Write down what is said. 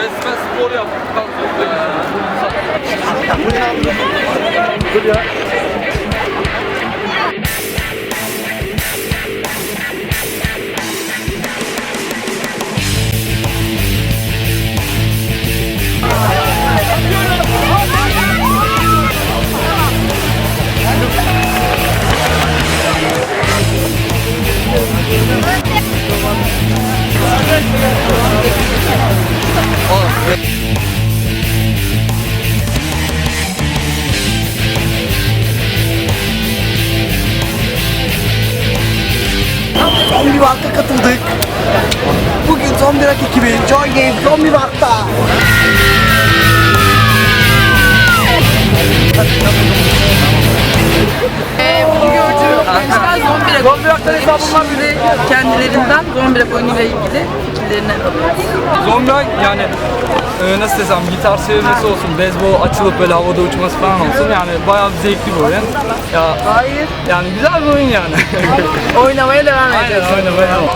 Resmen spor yaptıktan Dur ya. Zombi Walk'a katıldık. Bugün Zombi Rock ekibi Joy Games Zombi Walk'ta. Zombirek Zombirek hesabım var bir de kendilerinden Zombirek oyunuyla ilgili fikirlerini alıyoruz. Zombi yani e, nasıl desem gitar çevirmesi olsun, beyzbol açılıp böyle havada uçması falan olsun yani bayağı zevkli bir oyun. Ya Hayır. yani güzel bir oyun yani. Oynamaya devam edeceğiz. Aynen aynen. aynen.